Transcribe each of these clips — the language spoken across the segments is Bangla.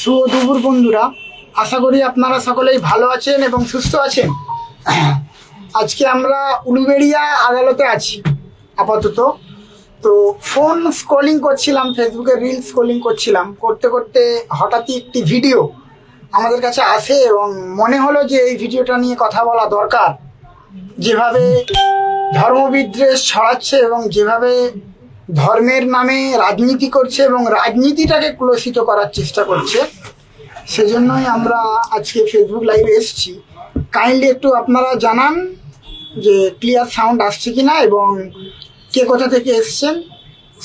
শুভ দুপুর বন্ধুরা, আশা করি আপনারা সকলেই ভালো আছেন এবং সুস্থ আছেন। আজকে আমরা উলুবেড়িয়া আদালতে আছি, আপাতত। তো ফোন স্ক্রলিং করছিলাম ফেসবুকে রিল স্ক্রলিং করছিলাম। করতে করতে হঠাৎই একটি ভিডিও আমাদের কাছে আসে এবং মনে হলো যে এই ভিডিওটা নিয়ে কথা বলা দরকার। যেভাবে ধর্মবিদ্বেষ ছড়াচ্ছে এবং যেভাবে ধর্মের নামে রাজনীতি করছে এবং রাজনীতিটাকে কুলসিত করার চেষ্টা করছে। সেজন্যই আমরা আজকে ফেসবুক লাইভে এসেছি। কাইন্ডলি একটু আপনারা জানান যে ক্লিয়ার সাউন্ড আসছে কি না এবং কে কোথা থেকে এসছেন,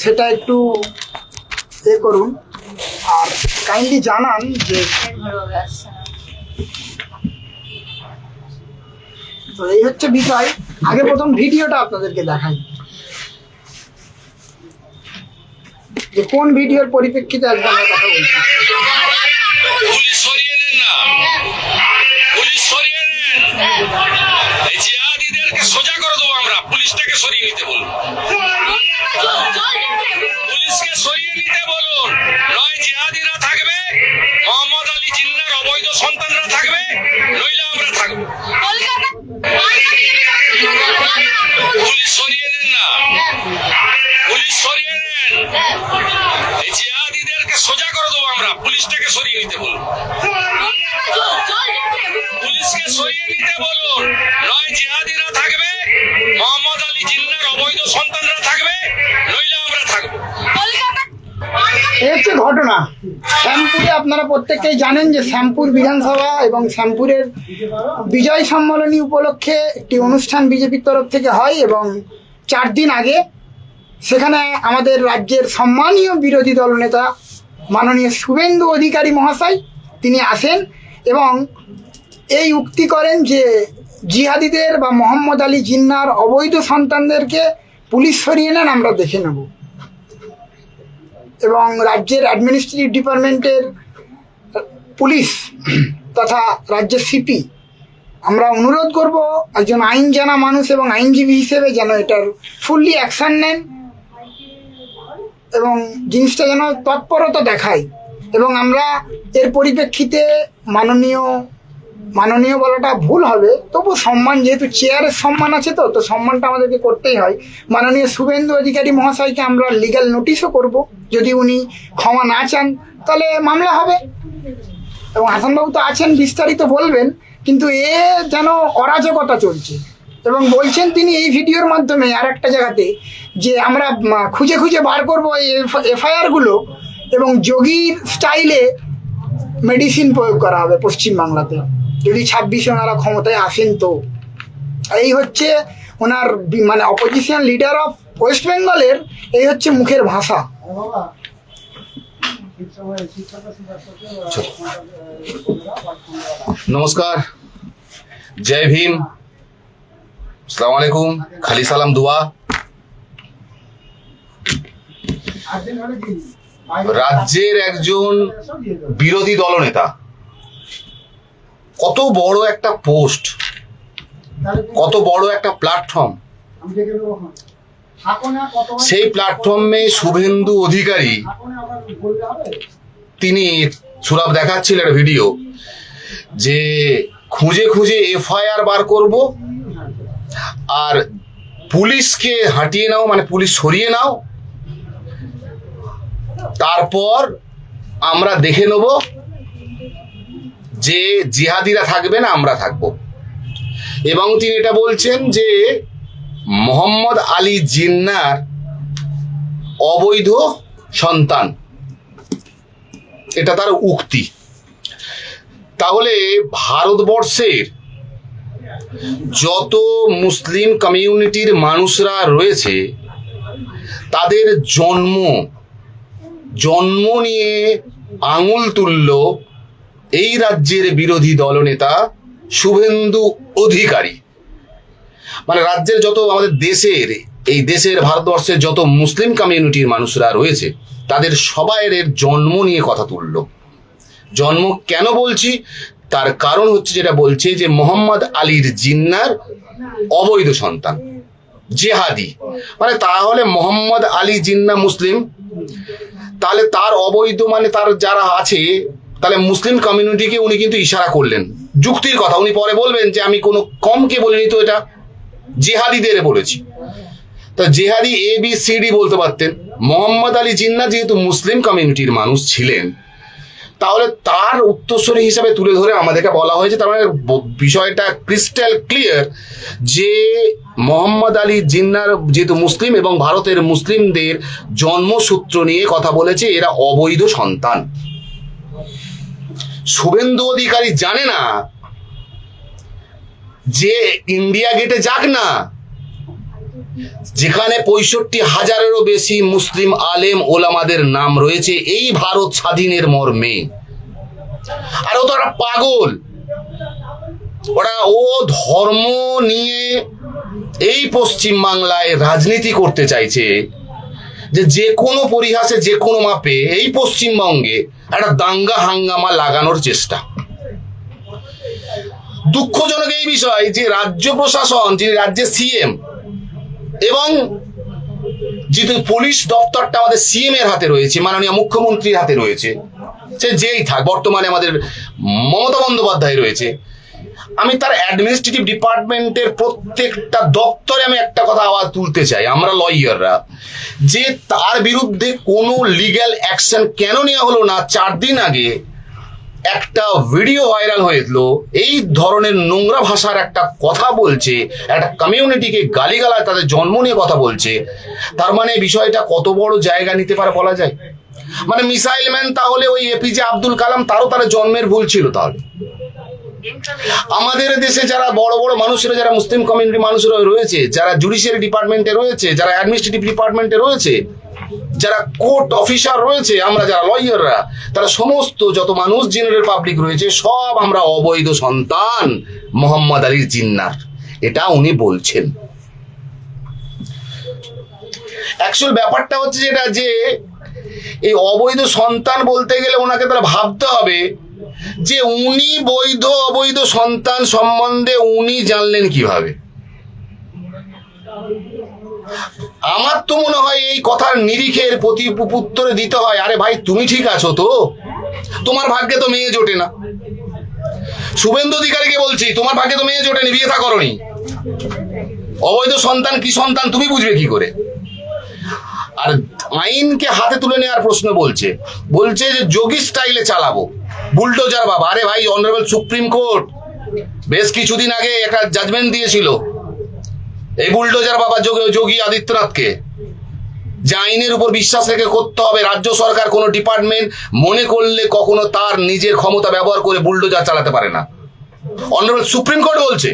সেটা একটু এ করুন। আর কাইন্ডলি জানান যে তো এই হচ্ছে বিষয়। আগে প্রথম ভিডিওটা আপনাদেরকে দেখাই। যে কোন ভিডিওর পরিপ্রেক্ষিতে আজকে আমরা কথা বলছি? করে দেবো আমরা। সরিয়ে পুলিশকে সরিয়ে নিতে বলুন। নয় থাকবে অবৈধ সন্তানরা থাকবে আমরা থাকব। পুলিশ সরিয়ে নেন না। পুলিশ সরিয়ে নেন। এই জিহাদিদেরকে সোজা করে দেবো আমরা। পুলিশটাকে সরিয়ে নিতে বলুন। পুলিশকে সরিয়ে নিতে বলুন। নয় জিহাদিরা থাকবে, মোহাম্মদ আলী জিন্নার অবৈধ সন্তানরা থাকবে, নইলে আমরা থাকব। হচ্ছে ঘটনা। শ্যামপুরে আপনারা প্রত্যেকেই জানেন যে শ্যামপুর বিধানসভা এবং শ্যামপুরের বিজয় সম্মেলনী উপলক্ষে একটি অনুষ্ঠান বিজেপির তরফ থেকে হয় এবং চার দিন আগে সেখানে আমাদের রাজ্যের সম্মানীয় বিরোধী দলনেতা মাননীয় শুভেন্দু অধিকারী মহাশয় তিনি আসেন এবং এই উক্তি করেন যে জিহাদিদের বা মোহাম্মদ আলী জিন্নার অবৈধ সন্তানদেরকে পুলিশ সরিয়ে নেন, আমরা দেখে নেব। এবং রাজ্যের অ্যাডমিনিস্ট্রেটিভ ডিপার্টমেন্টের পুলিশ তথা রাজ্যের সিপি আমরা অনুরোধ করব একজন আইন জানা মানুষ এবং আইনজীবী হিসেবে যেন এটার ফুললি অ্যাকশন নেন। এবং জিনিসটা যেন তৎপরতা দেখায়। এবং আমরা এর পরিপ্রেক্ষিতে মাননীয় মাননীয় বলাটা ভুল হবে, তবু সম্মান, যেহেতু চেয়ারের সম্মান আছে তো তো সম্মানটা আমাদেরকে করতেই হয়। মাননীয় শুভেন্দু অধিকারী মহাশয়কে আমরা লিগ্যাল নোটিশও করব। যদি উনি ক্ষমা না চান, তাহলে মামলা হবে। এবং হাসানবাবু তো আছেন, বিস্তারিত বলবেন, কিন্তু এ যেন অরাজকতা চলছে। এবং বলছেন তিনি এই ভিডিওর মাধ্যমে আর একটা জায়গাতে যে আমরা খুঁজে খুঁজে বার করব এই এফআইআরগুলো এবং যোগীর স্টাইলে মেডিসিন প্রয়োগ করা হবে পশ্চিমবাংলাতে। যদি ছাব্বিশে ওনারা ক্ষমতায় আসেন তো। এই হচ্ছে ওনার মানে অপোজিশন লিডার অফ ওয়েস্ট বেঙ্গলের এই হচ্ছে মুখের ভাষা। নমস্কার। জয় ভীম। সালাম আলাইকুম, খালি সালাম দোয়া। রাজ্যের একজন বিরোধী দলনেতা। কত বড় একটা পোস্ট, কত বড় একটা প্ল্যাটফর্ম। সেই প্ল্যাটফর্মে শুভেন্দু অধিকারী, তিনি সুরাব দেখাচ্ছিলেন ভিডিও, যে খুঁজে খুঁজে এফআইআর বার করব আর পুলিশকে হাঁটিয়ে নাও মানে পুলিশ সরিয়ে নাও। তারপর আমরা দেখে নেব যে জিহাদিরা থাকবে না, আমরা থাকব। এবং তিনি এটা বলছেন যে মোহাম্মদ আলী জিন্নার অবৈধ সন্তান। এটা তার উক্তি। তাহলে ভারতবর্ষের যত মুসলিম কমিউনিটির মানুষরা রয়েছে, তাদের জন্ম জন্ম নিয়ে আঙুল তুলল এই রাজ্যের বিরোধী দলনেতা শুভেন্দু অধিকারী। মানে রাজ্যের যত আমাদের দেশের, এই দেশের, ভারতবর্ষের যত মুসলিম কমিউনিটির মানুষরা রয়েছে, তাদের সবাইয়ের জন্ম নিয়ে কথা তুলল। জন্ম কেন বলছি? তার কারণ হচ্ছে যেটা বলছে যে মোহাম্মদ আলীর জিন্নার অবৈধ সন্তান, জেহাদি। মানে তাহলে মোহাম্মদ আলী জিন্না মুসলিম? তাহলে তার অবৈধ মানে তার যারা আছে, তাহলে মুসলিম কমিউনিটিকে উনি কিন্তু ইশারা করলেন। যুক্তির কথা, উনি পরে বলবেন যে আমি কোনো কমকে বলিনি তো এটা, জেহাদিদের বলেছি। তা Jihadi A B C D বলতে পারতেন। মোহাম্মদ আলী জিন্না যেহেতু মুসলিম কমিউনিটির মানুষ ছিলেন তাহলে তার উত্তরস্বরী হিসাবে তুলে ধরে আমাদেরকে বলা হয়েছে, তার মানে বিষয়টা ক্রিস্টাল ক্লিয়ার যে মোহাম্মদ আলী জিন্নার যেহেতু মুসলিম এবং ভারতের মুসলিমদের জন্মসূত্র নিয়ে কথা বলেছে, এরা অবৈধ সন্তান। শুভেন্দু অধিকারী জানে না যে ইন্ডিয়া গেটে যাক না যেখানে পঁয়ষট্টি হাজারেরও বেশি মুসলিম আলেম ওলামাদের নাম রয়েছে, এই ভারত স্বাধীনের মর্মে। আর ও পাগল। ওরা ও ধর্ম নিয়ে এই পশ্চিম বাংলায় রাজনীতি করতে চাইছে যে যে কোনো পরিহাসে, যে কোনো মাপে এই পশ্চিমবঙ্গে একটা দাঙ্গা হাঙ্গামা লাগানোর চেষ্টা। দুঃখজনক এই বিষয় যে রাজ্য প্রশাসন, যিনি রাজ্যের সিএম এবং যেহেতু পুলিশ দপ্তরটা আমাদের সিএম এর হাতে রয়েছে, মাননীয় মুখ্যমন্ত্রীর হাতে রয়েছে, সে যেই থাক, বর্তমানে আমাদের মমতা বন্দ্যোপাধ্যায় রয়েছে, আমি তার অ্যাডমিনিস্ট্রেটিভ ডিপার্টমেন্টের প্রত্যেকটা দপ্তরে আমি একটা কথা আওয়াজ তুলতে চাই, আমরা লয়াররা যে তার বিরুদ্ধে কোনো লিগ্যাল অ্যাকশন কেন নেওয়া হলো না, চার দিন আগে একটা ভিডিও ভাইরাল হয়েছিল এই ধরনের নোংরা ভাষার একটা কথা বলছে, একটা কমিউনিটিকে গালিগালায় তাদের জন্ম নিয়ে কথা বলছে। তার মানে বিষয়টা কত বড় জায়গা নিতে পারে বলা যায়? মানে মিসাইল ম্যান তাহলে ওই এপিজে আব্দুল কালাম তারও তার জন্মের ভুল ছিল তাহলে। আমাদের দেশে যারা বড় বড় মানুষেরা, যারা মুসলিম কমিউনিটি মানুষরা রয়েছে, যারা জুডিশিয়ারি ডিপার্টমেন্টে রয়েছে, যারা অ্যাডমিনিস্ট্রেটিভ ডিপার্টমেন্টে রয়েছে, যারা কোর্ট অফিসার রয়েছে, আমরা যারা লয়াররা তারা সমস্ত যত মানুষ জেনারেল পাবলিক রয়েছে, সব আমরা অবৈধ সন্তান মোহাম্মদ আলীর জিন্নার। এটা উনি বলছেন। অ্যাকচুয়াল ব্যাপারটা হচ্ছে যেটা যে, এই অবৈধ সন্তান বলতে গেলে ওনাকে তাহলে ভাবতে হবে যে উনি বৈধ, অবৈধ সন্তান সম্বন্ধে উনি জানলেন কীভাবে? আমার তো মনে হয় এই কথার নিরিখের প্রতি উত্তরে দিতে হয়, আরে ভাই তুমি ঠিক আছো তো? তোমার ভাগ্যে তো মেয়ে জোটে না। শুভেন্দু অধিকারীকে বলছি, তোমার ভাগ্যে তো মেয়ে জোটেনি বিয়ে থা করনি অবৈধ সন্তান, কি সন্তান, তুমি বুঝবে কি করে? আর আইনকে হাতে তুলে নেওয়ার প্রশ্ন বলছে। বলছে যে যোগী স্টাইলে চালাবো। বুলডোজার বাবা, আরে ভাই অনারেবল সুপ্রিম কোর্ট বেশ কিছুদিন আগে একটা জাজমেন্ট দিয়েছিল। এই বুলডোজার বাবা যোগী আদিত্যনাথকে। যে আইনের উপর বিশ্বাস রেখে করতে হবে, রাজ্য সরকার কোনো ডিপার্টমেন্ট মনে করলে কখনো তার নিজের ক্ষমতা ব্যবহার করে বুলডোজার চালাতে পারে না। অনারেবল সুপ্রিম কোর্ট বলছে,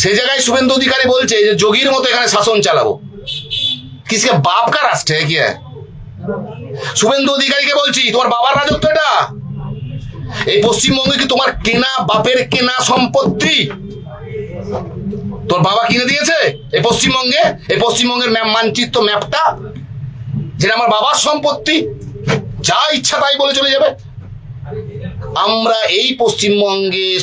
সে জায়গায় শুভেন্দু অধিকারী বলছে যে যোগীর মতো এখানে শাসন চালাবো। কিসকে বাপ হ্যাঁ কি? শুভেন্দু অধিকারীকে বলছি, তোমার বাবার রাজত্ব এটা? এই পশ্চিমবঙ্গে কি তোমার কেনা বাপের কেনা সম্পত্তি? তোর বাবা কিনে দিয়েছে? এই পশ্চিমবঙ্গে? এই পশ্চিমবঙ্গের ম্যাপ মানচিত্র ম্যাপটা? যেটা আমার বাবার সম্পত্তি? যা ইচ্ছা তাই বলে চলে যাবে। আমরা এই পশ্চিমবঙ্গে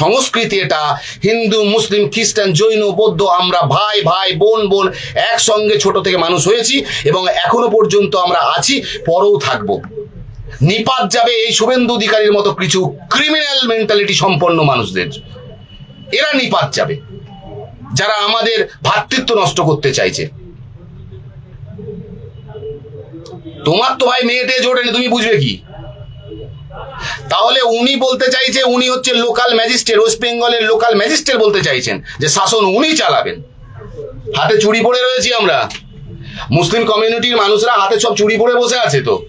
সংস্কৃতি এটা। হিন্দু, মুসলিম, খ্রিস্টান, জৈন, বৌদ্ধ, আমরা ভাই ভাই, বোন বোন একসঙ্গে ছোট থেকে মানুষ হয়েছি এবং এখনও পর্যন্ত আমরা আছি, পরেও থাকব। নিপাত যাবে এই শুভেন্দু অধিকারীর মতো কিছু ক্রিমিনাল মেন্টালিটি সম্পন্ন মানুষদের। এরা নিপাত যাবে। যারা আমাদের ভ্রাতৃত্ব নষ্ট করতে চাইছে। তোমার তো ভাই মেয়েটে জোটেনি তুমি বুঝবে কি? তাহলে উনি বলতে চাইছে, উনি হচ্ছে লোকাল ম্যাজিস্ট্রেট ওয়েস্ট বেঙ্গলের লোকাল ম্যাজিস্ট্রেট বলতে চাইছেন যে শাসন উনি চালাবেন। হাতে চুরি পড়ে রয়েছি আমরা। মুসলিম কমিউনিটির মানুষরা হাতে সব চুরি পড়ে বসে আছে তো।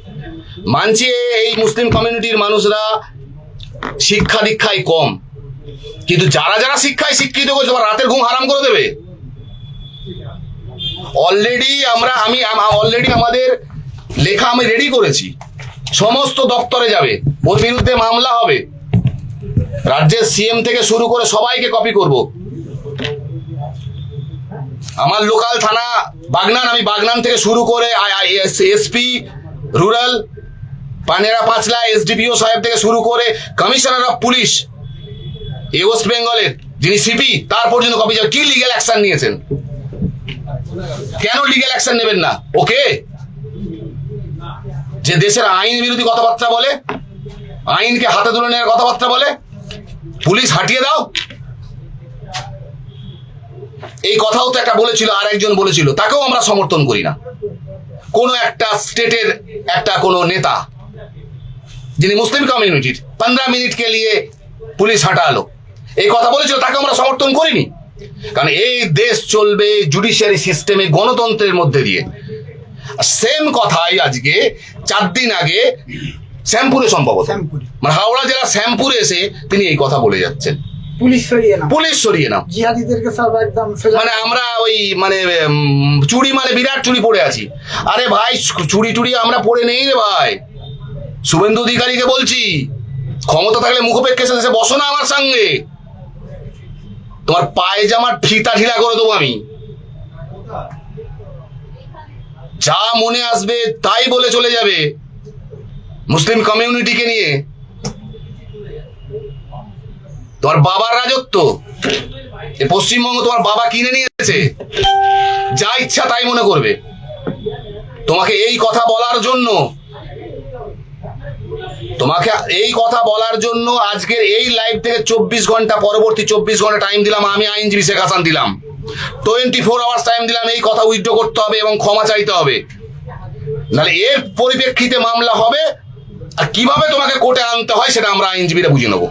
মানছি এই মুসলিম কমিউনিটির মানুষরা শিক্ষা দীক্ষায় কম। কিন্তু যারা যারা শিক্ষায় শিক্ষিত করছে রাতের ঘুম হারাম করে দেবে। অলরেডি আমরা, আমি অলরেডি আমাদের লেখা আমি রেডি করেছি। সমস্ত দপ্তরে যাবে। ওর বিরুদ্ধে মামলা হবে। রাজ্যের সিএম থেকে শুরু করে সবাইকে কপি করব। আমার লোকাল থানা বাগনান, আমি বাগনান থেকে শুরু করে এসপি রুরাল পানেরা পাঁচলা এসডিপিও সাহেব থেকে শুরু করে কমিশনার অফ পুলিশ এই ওয়েস্ট বেঙ্গলের যিনি সিপি, তার পর্যন্ত কপি কি লিগ্যাল অ্যাকশন নিয়েছেন? কেন লিগ্যাল অ্যাকশন নেবেন না? ওকে? যে দেশের আইন বিরোধী কথাবার্তা বলে, আইনকে হাতে তুলে নেওয়ার কথাবার্তা বলে, পুলিশ হাঁটিয়ে দাও। এই কথাও তো একটা বলেছিল আর একজন বলেছিল, তাকেও আমরা সমর্থন করি না। কোনো একটা স্টেটের একটা কোনো নেতা যিনি মুসলিম কমিউনিটির পনেরো মিনিটকে নিয়ে পুলিশ হাঁটালো। এই কথা বলেছিল তাকে আমরা সমর্থন করিনি। কারণ এই দেশ চলবে জুডিশিয়ারি সিস্টেমে গণতন্ত্রের মধ্যে দিয়ে। সেম কথাই আজকে চার দিন আগে শ্যামপুরে সম্ভবত। মানে হাওড়া জেলা শ্যামপুরে এসে তিনি এই কথা বলে যাচ্ছেন। পুলিশ সরিয়ে না পুলিশ সরিয়ে নাও। জিহাদিদেরকে সব একদম মানে আমরা ওই মানে চুড়ি মানে বিরাট চুড়ি পরে আছি। আরে ভাই চুড়ি টুড়ি আমরা পরে নেই রে ভাই। শুভেন্দু অধিকারীকে বলছি, ক্ষমতা থাকলে মুখপেক্ষে এসে বসো না আমার সঙ্গে। তোমার পায়জামার ফিতা ঢিলা করে দেবো আমি। যা মনে আসবে তাই বলে চলে যাবে মুসলিম কমিউনিটিকে নিয়ে। তোমার বাবার রাজত্ব পশ্চিমবঙ্গ তোমার বাবা কিনে নিয়েছে। যা ইচ্ছা তাই মনে করবে। তোমাকে এই কথা বলার জন্য তোমাকে এই কথা বলার জন্য আজকের এই লাইভ থেকে চব্বিশ ঘণ্টা পরবর্তী চব্বিশ ঘণ্টা টাইম দিলাম, আমি আইনজীবী শেখ হাসান দিলাম। টোয়েন্টি ফোর আওয়ার্স টাইম দিলাম, এই কথা উইথড্র করতে হবে এবং ক্ষমা চাইতে হবে। নাহলে এর পরিপ্রেক্ষিতে মামলা হবে, আর কীভাবে তোমাকে কোর্টে আনতে হয় সেটা আমরা আইনজীবীরা বুঝে নেব।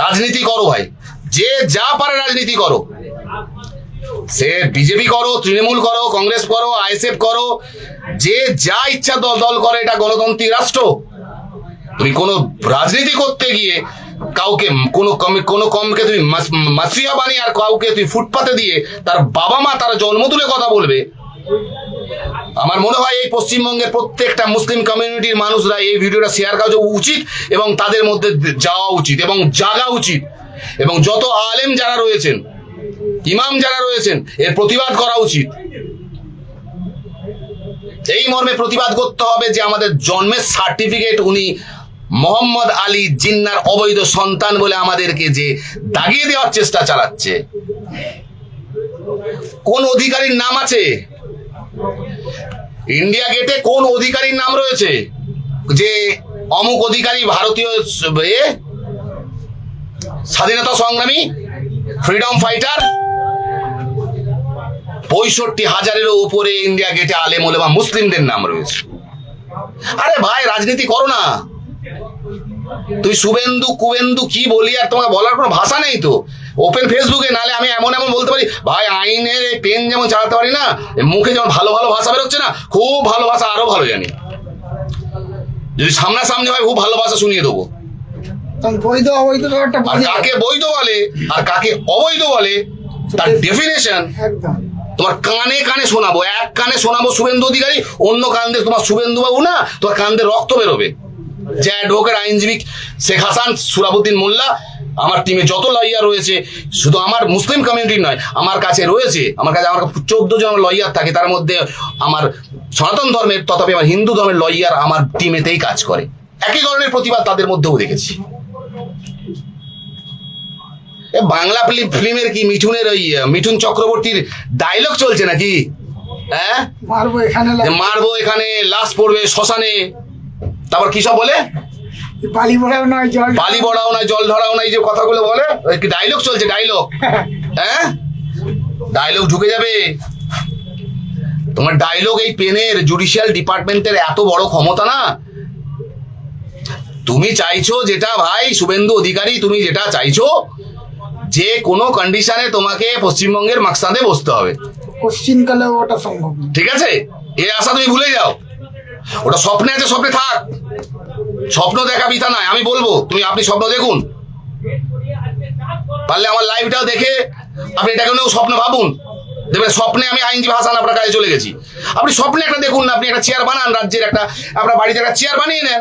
রাজনীতি করো ভাই, যে যা পারে রাজনীতি করো। সে বিজেপি করো, তৃণমূল করো, কংগ্রেস করো, আইএসএফ করো, যে যা ইচ্ছা দল দল করে, এটা গণতান্ত্রিক রাষ্ট্র। তুমি কোনো রাজনীতি করতে গিয়ে কাউকে, কোনো কম, কোনো কমকে তুমি মাস- মাসিয়া বানিয়ে আর কাউকে তুই ফুটপাতে দিয়ে তার বাবা মা তার জন্ম তুলে কথা বলবে। আমার মনে হয় এই পশ্চিমবঙ্গের প্রত্যেকটা মুসলিম কমিউনিটির মানুষরা এই ভিডিওটা শেয়ার করা উচিত এবং তাদের মধ্যে যাওয়া উচিত এবং জাগা উচিত। এবং যত আলেম যারা রয়েছেন ইমাম যারা রয়েছেন, এর প্রতিবাদ করা উচিত। এই মর্মে প্রতিবাদ করতে হবে যে আমাদের জন্মের সার্টিফিকেট উনি মোহাম্মদ আলী জিন্নার অবৈধ সন্তান বলে আমাদেরকে যে দাগিয়ে দেওয়ার চেষ্টা চালাচ্ছে। কোন অধিকারীর নাম আছে? ইন্ডিয়া গেটে কোন অধিকারীর নাম রয়েছে? যে অমুক অধিকারী ভারতীয় স্বাধীনতা সংগ্রামী ফ্রিডম ফাইটার পঁয়ষট্টি হাজারেরও উপরে ইন্ডিয়া গেটে আলেম ওলেমা মুসলিমদের নাম রয়েছে। আরে ভাই রাজনীতি করো না। তুই শুভেন্দু কুবেন্দু কি বলি আর তোমাকে বলার কোনো ভাষা নেই তো? ওপেন ফেসবুকে নালে আমি এমন এমন বলতে পারি ভাই আইনের এই পেন যেমন চালাতে পারি না মুখে যেমন ভালো ভালো ভাষা বেরোচ্ছে না খুব ভালো ভাষা আরও ভালো জানি। যদি সামনাসামনি হয় খুব ভালো ভাষা শুনিয়ে দেবো। বৈধ অবৈধ আর কাকে বৈধ বলে আর কাকে অবৈধ বলে তার ডেফিনেশন একদম। তোমার কানে কানে শোনাবো, এক কানে শোনাবো শুভেন্দু অধিকারী, অন্য কান দিয়ে তোমার শুভেন্দু বাবু না, তোমার কান দিয়ে রক্ত বেরোবে। যে অ্যাডভোকেট আইনজীবী শেখ হাসান সুরাবুদ্দিন মোল্লা, আমার টিমে যত লয়ার রয়েছে, শুধু আমার মুসলিম কমিউনিটি নয়, আমার কাছে রয়েছে, আমার কাছে আমার চোদ্দ জন লয়ার থাকে, তার মধ্যে আমার সনাতন ধর্মের, তথাপি আমার হিন্দু ধর্মের লয়ার আমার টিমেতেই কাজ করে। একই ধরনের প্রতিবাদ তাদের মধ্যেও দেখেছি। বাংলা ফিল্ম ফিল্মের কি মিঠুনের ওই মিঠুন চক্রবর্তীর ডায়লগ চলছে নাকি? হ্যাঁ? মারবো এখানে মারবো এখানে লাশ পড়বে শ্মশানে। তারপর কি সব বলে? বালি ভরাও নয় জল বালি বড়াও জল ধরাও নাই যে কথাগুলো বলে কি ডায়লগ চলছে ডায়লগ হ্যাঁ? ডায়লগ ঢুকে যাবে। তোমার ডায়লগ এই পেনের জুডিশিয়াল ডিপার্টমেন্টের এত বড় ক্ষমতা না? তুমি চাইছো যেটা ভাই শুভেন্দু অধিকারী তুমি যেটা চাইছো যে কোনো কন্ডিশনে তোমাকে পশ্চিমবঙ্গের মাকসাদে বসতে হবে। কোশ্চিন কালেও ওটা সম্ভব ঠিক আছে? এ আশা তুমি ভুলে যাও। ওটা স্বপ্নে আছে স্বপ্নে থাক। স্বপ্ন দেখা বিতা নয় আমি বলব তুমি আপনি স্বপ্ন দেখুন। পারলে আমার লাইভটাও দেখে আপনি এটাকে নিয়েও স্বপ্ন ভাবুন। দেখবেন স্বপ্নে আমি আইনজীবী হাসান আপনার কাছে চলে গেছি। আপনি স্বপ্নে একটা দেখুন না আপনি একটা চেয়ার বানান রাজ্যের একটা আপনার বাড়িতে একটা চেয়ার বানিয়ে নেন।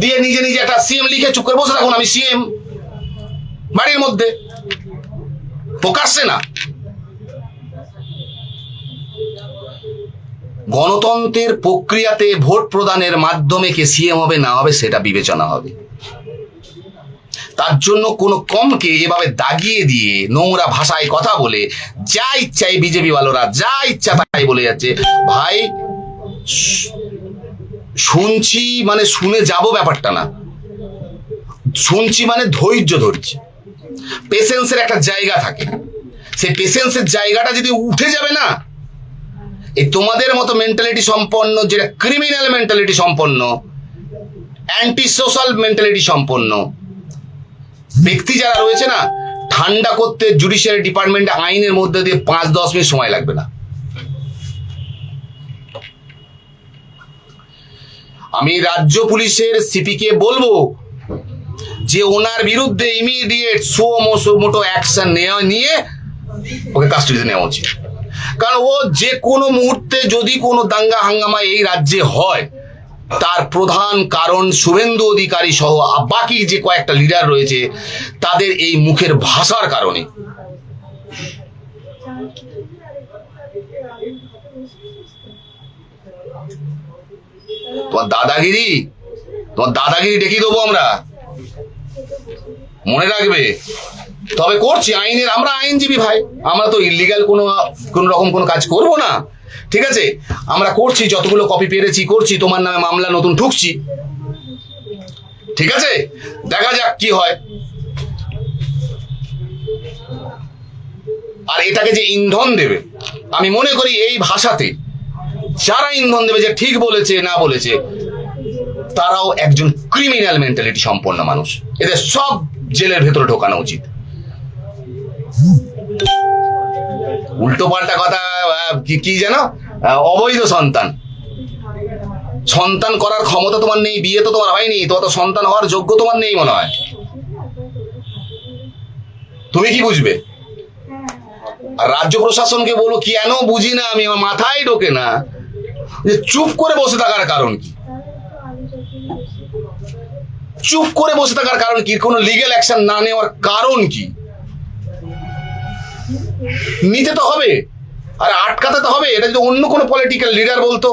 দিয়ে নিজে নিজে একটা সিএম লিখে চুপ করে বসে থাকুন আমি সিএম বাড়ির মধ্যে। প্রকাশ্যে না। গণতন্ত্রের প্রক্রিয়াতে ভোট প্রদানের মাধ্যমে কে সিএম হবে, না হবে, সেটা বিবেচনা হবে। তার জন্য কোনো কমকে এভাবে দাগিয়ে দিয়ে নোংরা ভাষায় কথা বলে যা ইচ্ছা এই বিজেপি ভালোরা যা ইচ্ছা তাই বলে যাচ্ছে। ভাই, শুনছি মানে শুনে যাব ব্যাপারটা না। শুনছি মানে ধৈর্য ধরছি। পেশেন্সের একটা জায়গা থাকে। সেই পেশেন্সের জায়গাটা যদি উঠে যাবে না, এই তোমাদের মতো মেন্টালিটি সম্পন্ন, যেটা ক্রিমিনাল মেন্টালিটি সম্পন্ন অ্যান্টি সোশ্যাল মেন্টালিটি সম্পন্ন, ব্যক্তি যারা রয়েছে না, ঠান্ডা করতে জুডিশিয়ারি ডিপার্টমেন্টে আইনের মধ্যে দিয়ে পাঁচ, দশ মিনিট সময় লাগবে না। আমি রাজ্য পুলিশের সিপিকে বলব যে ওনার বিরুদ্ধে ইমিডিয়েট সো মোসো মোটো অ্যাকশন নেওয়া নিয়ে ওকে কাস্টডিতে নেওয়া উচিত। কারণ ও যে কোনো মুহূর্তে যদি কোনো দাঙ্গা হাঙ্গামা এই রাজ্যে হয়, তার প্রধান কারণ শুভেন্দু অধিকারী সহ বাকি যে কয়েকটা লিডার রয়েছে, তাদের এই মুখের ভাষার কারণে। তোমার দাদাগিরি? তোমার দাদাগিরি দেখিয়ে দেবো আমরা। মনে রাখবে? তবে করছি, আইনের, আমরা আইনজীবী ভাই। আমরা তো ইলিগাল কোনো কোনো রকম কোনো কাজ করব না। ঠিক আছে? আমরা করছি, যতগুলো কপি পেরেছি, করছি, তোমার নামে মামলা নতুন ঠুকছি। ঠিক আছে? দেখা যাক কি হয়। আর এটাকে যে ইন্ধন দেবে, আমি মনে করি এই ভাষাতে, যারা ইন্ধন দেবে যে ঠিক বলেছে, না বলেছে, তারাও একজন ক্রিমিনাল মেন্টালিটি সম্পন্ন মানুষ। এদের সব জেলের ভেতরে ঢোকানো উচিত। উল্টো পাল্টা কথা কি যেন? অবৈধ সন্তান। সন্তান করার ক্ষমতা তোমার নেই, বিয়ে তো তোমার হয়নি, তোমার তো সন্তান হওয়ার যোগ্য তোমার নেই মনে হয়। তুমি কি বুঝবে? আর রাজ্য প্রশাসনকে বলো, কেন বুঝি না, আমি আমার মাথায় ঢোকে না। যে চুপ করে বসে থাকার কারণ কি? চুপ করে বসে থাকার কারণ কি? কোনো লিগ্যাল অ্যাকশন না নেওয়ার কারণ কি? নিতে তো হবে। আর আটকাতে তো হবে। এটা যদি অন্য কোনো পলিটিক্যাল লিডার বলতো।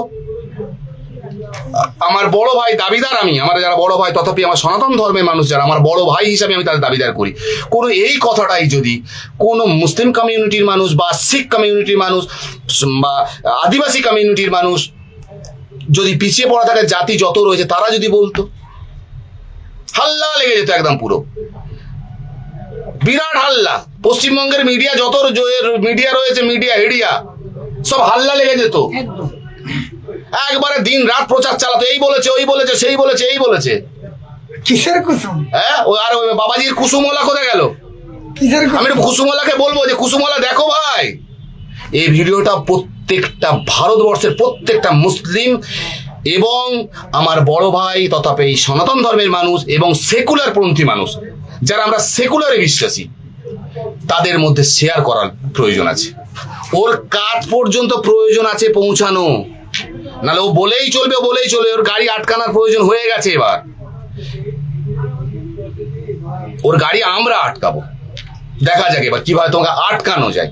আমার বড় ভাই দাবিদার আমি। আমার যারা বড় ভাই, তথাপি আমার সনাতন ধর্মের মানুষ যারা, আমার বড় ভাই হিসাবে আমি তাদের দাবিদার করি। কোনো এই কথাটাই যদি কোনো মুসলিম কমিউনিটির মানুষ বা শিখ কমিউনিটির মানুষ বা আদিবাসী কমিউনিটির মানুষ যদি পিছিয়ে পড়া থাকে, জাতি যত রয়েছে, তারা যদি বলতো। হাল্লা লেগে যেত একদম পুরো। বিরাট হাল্লা। পশ্চিমবঙ্গের মিডিয়া যত মিডিয়া রয়েছে মিডিয়া হেডিয়া সব হাল্লা লেগে যেত। একবারে দিন রাত প্রচার চালাতো। এই বলেছে ওই বলেছে সেই বলেছে এই বলেছে। কিসের কুসুম? হ্যাঁ ও আর বাবাজির কুসুমলা কোথায় গেল? কিসের আমি কুসুম? কুসুমলাকে বলব যে কুসুমলা দেখো ভাই এই ভিডিওটা প্রত্যেকটা ভারতবর্ষের প্রত্যেকটা মুসলিম এবং আমার বড় ভাই তথাপি এই সনাতন ধর্মের মানুষ এবং সেকুলার পন্থী মানুষ, যারা আমরা সেকুলারে বিশ্বাসী, তাদের মধ্যে শেয়ার করার প্রয়োজন আছে। ওর কাজ পর্যন্ত প্রয়োজন আছে পৌঁছানো। নাহলে ও বলেই চলবে বলেই চলবে, ওর গাড়ি আটকানোর প্রয়োজন হয়ে গেছে এবার। ওর গাড়ি আমরা আটকাবো। দেখা যাক এবার কীভাবে তোমাকে আটকানো যায়।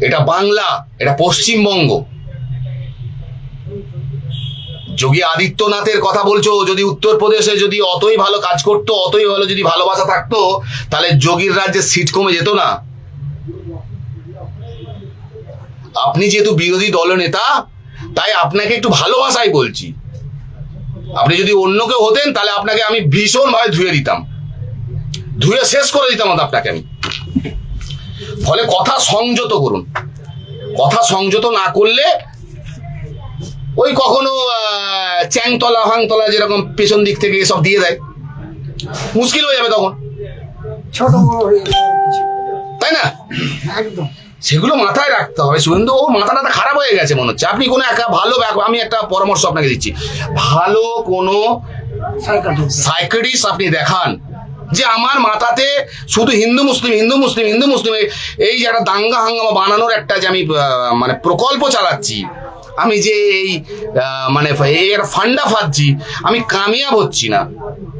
এটা বাংলা, এটা পশ্চিমবঙ্গ। যোগী আদিত্যনাথের কথা বলছো, যদি উত্তরপ্রদেশে যদি অতই ভালো কাজ করতো, অতই ভালো যদি ভালোবাসা থাকতো, তাহলে যোগীর রাজ্যে সিট কমে যেত না? আপনি যেহেতু বিরোধী দলনেতা তাই আপনাকে একটু ভালোবাসাই বলছি। আপনি যদি অন্য কেউ হতেন, তাহলে আপনাকে আমি ভীষণভাবে ধুয়ে দিতাম। ধুয়ে শেষ করে দিতাম আপনাকে আমি। ফলে কথা সংযত করুন। কথা সংযত না করলে ওই কখনো চ্যাংতলা হাংতলা যেরকম পেছন দিক থেকে সব দিয়ে দেয়। মুশকিল হয়ে যাবে তখন। ছোট। তাই না? একদম। সেগুলো মাথায় রাখতে হবে। শুভেন্দু ও মাথাটা খারাপ হয়ে গেছে মনে হচ্ছে। আপনি কোনো একটা ভালো আমি একটা পরামর্শ আপনাকে দিচ্ছি। ভালো কোনো সাইকাট্রিস্ট সাইকেডিস আপনি দেখান যে আমার মাথাতে শুধু হিন্দু মুসলিম হিন্দু মুসলিম হিন্দু মুসলিম এই- এই যে একটা দাঙ্গা হাঙ্গামা বানানোর একটা যে আমি মানে প্রকল্প চালাচ্ছি আমি যে এই মানে এর ফান্ডা ফাচ্ছি আমি কামিয়াব হচ্ছি না।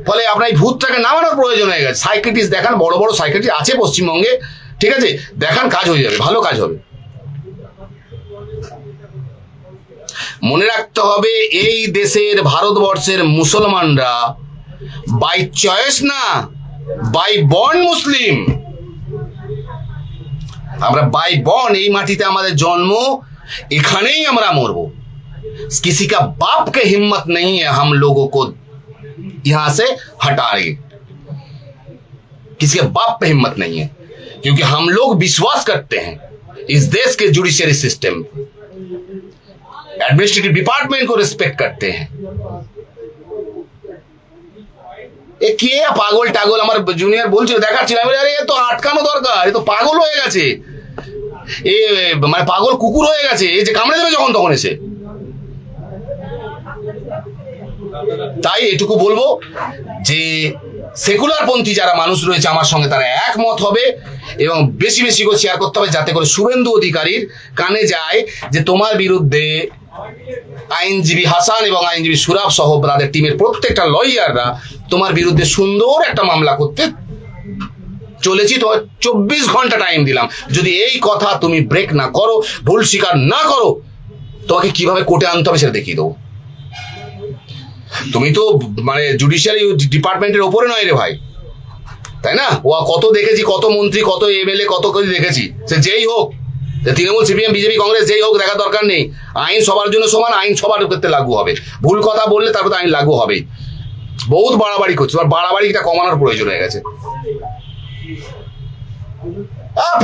ফলে আপনার এই ভূতটাকে নামানোর প্রয়োজন হয়ে গেছে। সাইকেটিস্ট দেখান, বড় বড় সাইকেটিস্ট আছে পশ্চিমবঙ্গে, ঠিক আছে? দেখান কাজ হয়ে যাবে, ভালো কাজ হবে। মনে রাখতে হবে, এই দেশের ভারতবর্ষের মুসলমানরা বাই চয়েস না বাই বর্ন মুসলিম। আমরা বাই বর্ন এই মাটিতে আমাদের জন্ম এখানেই আমরা মরবো किसी का बाप के हिम्मत नहीं है हम लोगों को यहां से हटाए किसी के बाप पे हिम्मत नहीं है क्योंकि हम लोग विश्वास करते हैं इस देश के जुडिशियरी सिस्टम एडमिनिस्ट्रेटिव डिपार्टमेंट को रिस्पेक्ट करते हैं এ কে পাগল টাগল আমার জুনিয়র বলছিল দেখাচ্ছিল আমি বলি, আরে এ তো আটকানো দরকার এ তো পাগল হয়ে গেছে এ মানে পাগল কুকুর হয়ে গেছে যে কামড়ে দেবে যখন, তখন এসে। তাই এটুকু বলব যে সেকুলার পন্থী যারা মানুষ রয়েছে, আমার সঙ্গে তারা একমত হবে এবং বেশি বেশি করে শেয়ার করতে হবে, যাতে করে শুভেন্দু অধিকারীর কানে যায় যে তোমার বিরুদ্ধে আইনজীবী হাসান এবং আইনজীবী সুরাব সহ তাদের টিমের প্রত্যেকটা লয়াররা তোমার বিরুদ্ধে সুন্দর একটা মামলা করতে চলেছি তোমার চব্বিশ ঘণ্টা টাইম দিলাম। যদি এই কথা তুমি ব্রেক না করো, ভুল স্বীকার না করো, তোমাকে কীভাবে কোর্টে আনতে হবে সেটা দেখিয়ে দেবো। তুমি তো মানে জুডিশিয়ারি ডিপার্টমেন্টের ওপরে নয় রে ভাই। তাই না? ও কত দেখেছি, কত মন্ত্রী, কত এমএলএ কত কিছু দেখেছি। সে যেই হোক তৃণমূল সিপিএম বিজেপি কংগ্রেস যেই হোক, দেখার দরকার নেই। আইন সবার জন্য সমান, আইন সবার ক্ষেত্রে লাগু হবে। ভুল কথা বললে তারপর তো আইন লাগু হবেই। বহুত বাড়াবাড়ি করছে বাড়াবাড়িটা কমানোর প্রয়োজন হয়ে গেছে।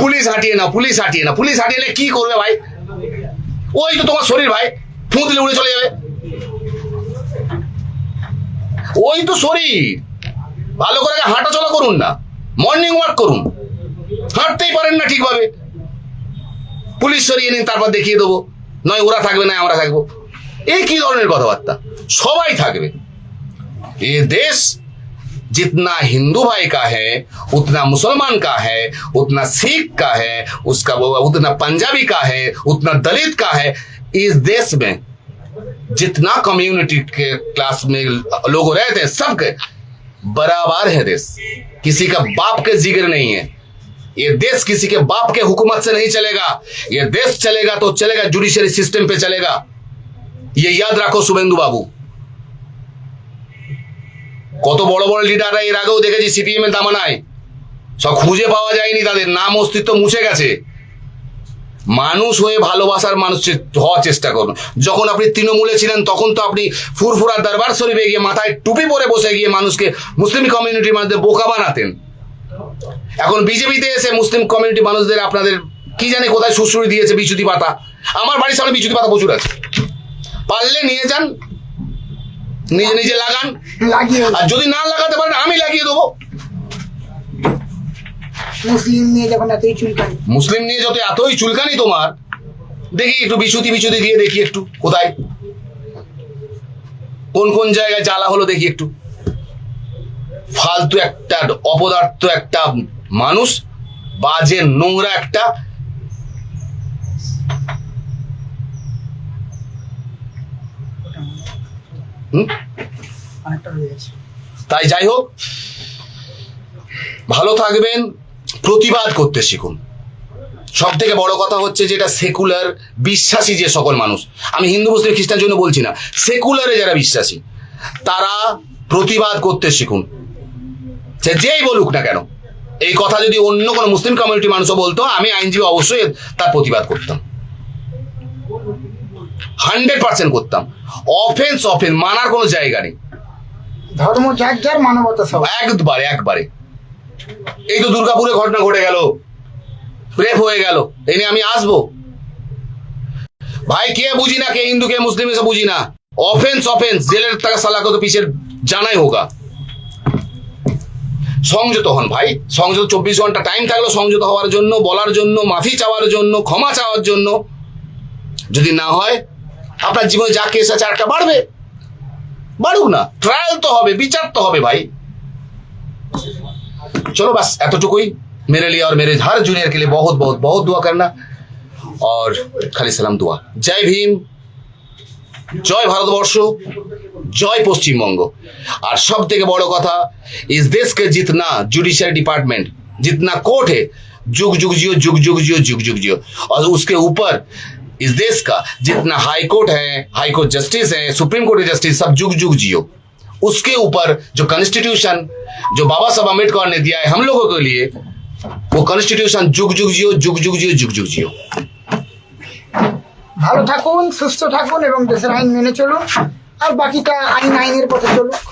পুলিশ হাঁটিয়ে না পুলিশ হাঁটিয়ে না পুলিশ হাঁটিয়ে কি করবে ভাই? ওই তো তোমার শরীর ভাই, ফু দিলে উড়ে চলে যাবে। ওই তো শরীর। ভালো করে হাঁটা চলা করুন না মর্নিং ওয়াক করুন। হাঁটতেই পারেন না ঠিকভাবে। পুলিশ সরিয়ে নিন, তারপর দেখিয়ে দেবো। নয়, ওরা থাকবে না, আমরা থাকব। এই কি ধরনের কথাবার্তা? সবাই থাকবে। এ দেশ जितना हिंदू भाई का है, उतना मुसलमान का है, उतना सिख का है, उसका उतना पंजाबी का है, उतना दलित का है। इस देश में जितना कम्युनिटी के क्लास में लोग रहते हैं सबके बराबर है देश। किसी का बाप के ज़िक्र नहीं है। ये देश किसी के बाप के हुकूमत से नहीं चलेगा। ये देश चलेगा तो चलेगा जुडिशियरी सिस्टम पे चलेगा। ये याद रखो शुभेंदु बाबू। কত বড় বড় লিডাররা এর আগেও দেখেছি সিপিএম এর দামানায়। সব খুঁজে পাওয়া যায়নি তাদের, নাম অস্তিত্ব মুছে গেছে। মানুষ হয়ে ভালোবাসার মানুষ হওয়ার চেষ্টা করুন। যখন আপনি তৃণমূলে ছিলেন, তখন তো আপনি ফুরফুরার দরবার শরীফে গিয়ে মাথায় টুপি পরে বসে গিয়ে মানুষকে মুসলিম কমিউনিটির মধ্যে বোকা বানাতেন। এখন বিজেপিতে এসে মুসলিম কমিউনিটি মানুষদের আপনাদের কি জানে কোথায় সুশ্রুই দিয়েছে বিচুতি পাতা। আমার বাড়ির সামনে বিচুতি পাতা প্রচুর আছে। পারলে নিয়ে যান নিজে নিজে লাগান। লাগিয়ে আর যদি না লাগাতে পারেন আমি লাগিয়ে দেবো। মুসলিম নিয়ে যখন এতই চুলকানি। মুসলিম নিয়ে যত এতই চুলকানি তোমার দেখি একটু বিশুতি বিশুতি দিয়ে দেখি একটু কোথায়? কোন কোন জায়গায় জ্বালা হলো দেখি একটু। ফালতু একটা অপদার্থ একটা মানুষ বাজে নোংরা একটা তাই যাই হোক ভালো থাকবেন প্রতিবাদ করতে শিখুন। সব থেকে বড় কথা হচ্ছে যেটা সেকুলার বিশ্বাসী যে সকল মানুষ আমি হিন্দু মুসলিম খ্রিস্টান জন্য বলছি না সেকুলারে যারা বিশ্বাসী তারা প্রতিবাদ করতে শিখুন। সে যেই বলুক না কেন এই কথা যদি অন্য কোনো মুসলিম কমিউনিটি মানুষও বলতো আমি আইনজীবী অবশ্যই তার প্রতিবাদ করতাম। হান্ড্রেড পার্সেন্ট করতাম। অফেন্স অফেন্স মানার কোনো জায়গা নেই। ধর্ম যার যার মানবতা সব। একবারে একবারে। এই তো দুর্গাপুরে ঘটনা ঘটে গেল। রেপ হয়ে গেল। এই নিয়ে আমি আসব। ভাই কে বুঝি না কে হিন্দু কে মুসলিম এসে বুঝি না। অফেন্স অফেন্স জেলের টাকা সালাকে তো পিছের জানাই হোগা সংযত হন ভাই। সংযত চব্বিশ ঘণ্টা টাইম থাকল সংযত হওয়ার জন্য বলার জন্য মাফি চাওয়ার জন্য ক্ষমা চাওয়ার জন্য। যদি না হয় আপনার জীবনে যা কেস আছে একটা বাড়বে বাড়ুক না ট্রায়াল তো হবে বিচার তো হবে ভাই चलो बस एतटुकुई मेरे लिए और मेरे हर जूनियर के लिए बहुत बहुत बहुत दुआ करना और खाली सलाम दुआ जय भीम জয় ভারতবর্ষ জয় পশ্চিমবঙ্গ আর সব থেকে বড় কথা इस देश के जितना जुडिशियल डिपार्टमेंट जितना कोर्ट है जुग जुग जियो जुग जुग जियो जुग जुग जियो और उसके ऊपर इस देश का जितना हाई कोर्ट है हाई कोर्ट जस्टिस है सुप्रीम कोर्ट के जस्टिस सब जुग जुग जियो उसके ऊपर जो कॉन्स्टिट्यूशन जो बाबा साहब अम्बेडकर ने दिया है हम लोगों के लिए वो कॉन्स्टिट्यूशन जुग जुग जियो जुग जुग जियो जुग जुग जियो ভালো থাকুন সুস্থ থাকুন এবং দেশের আইন মেনে চলুন আর বাকিটা আইন আইনের পথে চলুক